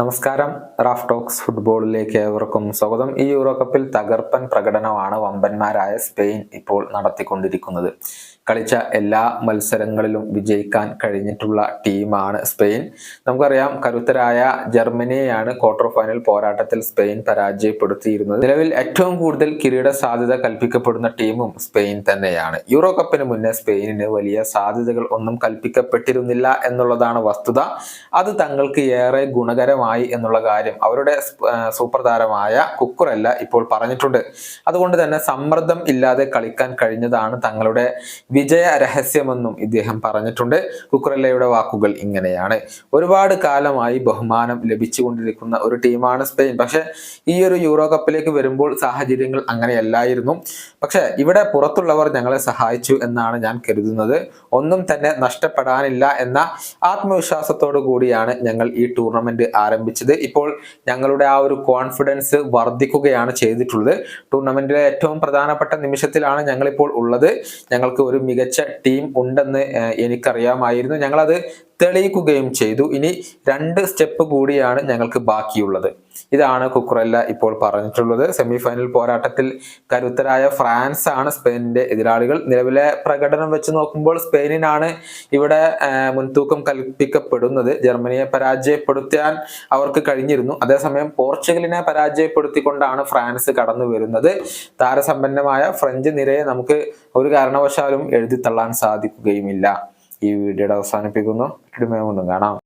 നമസ്കാരം. Raf talks ഫുട്ബോളിലേക്ക് ഏവർക്കും സ്വാഗതം. ഈ യൂറോ കപ്പിൽ തകർപ്പൻ പ്രകടനമാണ് വമ്പന്മാരായ സ്പെയിൻ ഇപ്പോൾ നടത്തിക്കൊണ്ടിരിക്കുന്നത്. കളിച്ച എല്ലാ മത്സരങ്ങളിലും വിജയിക്കാൻ കഴിഞ്ഞിട്ടുള്ള ടീമാണ് സ്പെയിൻ. നമുക്കറിയാം കരുത്തരായ ജർമ്മനിയെയാണ് ക്വാർട്ടർ ഫൈനൽ പോരാട്ടത്തിൽ സ്പെയിൻ പരാജയപ്പെടുത്തിയിരുന്നത്. നിലവിൽ ഏറ്റവും കൂടുതൽ കിരീട സാധ്യത കൽപ്പിക്കപ്പെടുന്ന ടീമും സ്പെയിൻ തന്നെയാണ്. യൂറോ കപ്പിന് മുന്നേ സ്പെയിനിന് വലിയ സാധ്യതകൾ ഒന്നും കൽപ്പിക്കപ്പെട്ടിരുന്നില്ല എന്നുള്ളതാണ് വസ്തുത. അത് തങ്ങൾക്ക് ഏറെ ഗുണകരമായി എന്നുള്ള കാര്യം അവരുടെ സൂപ്പർ താരമായ കുക്കുറല്ല ഇപ്പോൾ പറഞ്ഞിട്ടുണ്ട്. അതുകൊണ്ട് തന്നെ സമ്മർദ്ദം ഇല്ലാതെ കളിക്കാൻ കഴിഞ്ഞതാണ് തങ്ങളുടെ വിജയ രഹസ്യമെന്നും ഇദ്ദേഹം പറഞ്ഞിട്ടുണ്ട്. കുക്കുറല്ലയുടെ വാക്കുകൾ ഇങ്ങനെയാണ്. ഒരുപാട് കാലമായി ബഹുമാനം ലഭിച്ചുകൊണ്ടിരിക്കുന്ന ഒരു ടീമാണ് സ്പെയിൻ. പക്ഷേ ഈ ഒരു യൂറോ കപ്പിലേക്ക് വരുമ്പോൾ സാഹചര്യങ്ങൾ അങ്ങനെയല്ലായിരുന്നു. പക്ഷെ ഇവിടെ പുറത്തുള്ളവർ ഞങ്ങളെ സഹായിച്ചു എന്നാണ് ഞാൻ കരുതുന്നത്. ഒന്നും തന്നെ നഷ്ടപ്പെടാനില്ല എന്ന ആത്മവിശ്വാസത്തോടു കൂടിയാണ് ഞങ്ങൾ ഈ ടൂർണമെന്റ് ആരംഭിച്ചത്. ഇപ്പോൾ ഞങ്ങളുടെ ആ ഒരു കോൺഫിഡൻസ് വർദ്ധിക്കുകയാണ് ചെയ്തിട്ടുള്ളത്. ടൂർണമെന്റിലെ ഏറ്റവും പ്രധാനപ്പെട്ട നിമിഷത്തിലാണ് ഞങ്ങളിപ്പോൾ ഉള്ളത്. ഞങ്ങൾക്ക് ഒരു മികച്ച ടീം ഉണ്ടെന്ന് എനിക്കറിയാമായിരുന്നു. ഞങ്ങളത് തെളിയിക്കുകയും ചെയ്തു. ഇനി രണ്ട് സ്റ്റെപ്പ് കൂടിയാണ് ഞങ്ങൾക്ക് ബാക്കിയുള്ളത്. ഇതാണ് കുക്കുറല്ല ഇപ്പോൾ പറഞ്ഞിട്ടുള്ളത്. സെമി ഫൈനൽ പോരാട്ടത്തിൽ കരുത്തരായ ഫ്രാൻസ് ആണ് സ്പെയിനിന്റെ എതിരാളികൾ. നിലവിലെ പ്രകടനം വെച്ച് നോക്കുമ്പോൾ സ്പെയിനിനാണ് ഇവിടെ മുൻതൂക്കം കൽപ്പിക്കപ്പെടുന്നത്. ജർമ്മനിയെ പരാജയപ്പെടുത്താൻ അവർക്ക് കഴിഞ്ഞിരുന്നു. അതേസമയം പോർച്ചുഗലിനെ പരാജയപ്പെടുത്തിക്കൊണ്ടാണ് ഫ്രാൻസ് കടന്നു വരുന്നത്. താരസമ്പന്നമായ ഫ്രഞ്ച് നിരയെ നമുക്ക് ഒരു കാരണവശാലും എഴുതി തള്ളാൻ സാധിക്കുകയുമില്ല. ഈ വീഡിയോയുടെ അവസാനിപ്പിക്കുന്നു. വീണ്ടും കാണാം.